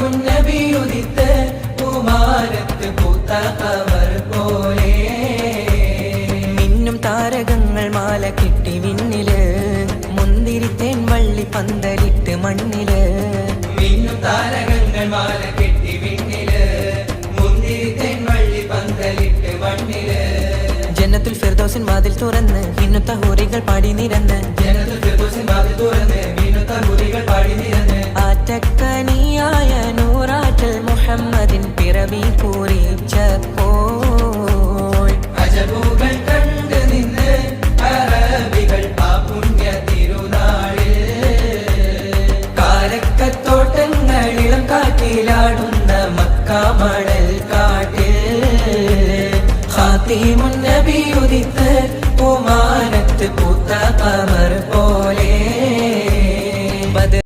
മുന്നബി ഉദിത്ത് കുമാരത്ത് പൂത്ത കവർ പോലെ. മിന്നും താരകങ്ങൾ മാല കിട്ടി വിണ്ണിൽ മുന്തിരിത്തേൻ വള്ളി പന്തലിട്ട് മണ്ണിൽ. മിന്നും താരകങ്ങൾ മാല കെട്ടി വിണ്ണിൽ മുന്തിരിത്തേൻ വള്ളി പന്തലിട്ട് മണ്ണിൽ. ജനത്തിൽ ഫിർദോസിൻ വാതിൽ തുറന്ന് മിന്നുത്ത ഹൂറികൾ പാടി നിരന്ന്. ജനത്തിൽ ഫിർദോസിൻ വാതിൽ തുറന്ന് മിന്നുത്ത ഹൂറികൾ പാടി നിരന്ന്. ആറ്റക്കനിയാ പിറവി കുറിച്ചപ്പോൾ അജബുകൾ കണ്ട് നിന്ന് അറബികൾ ആ പുണ്യ തിരുനാളിൽ. കാരക്കത്തോട്ടങ്ങളിളം കാറ്റിലാടുന്ന മക്കാമണൽ കാട്ടിൽ. ഖാത്തിമുൻ നബി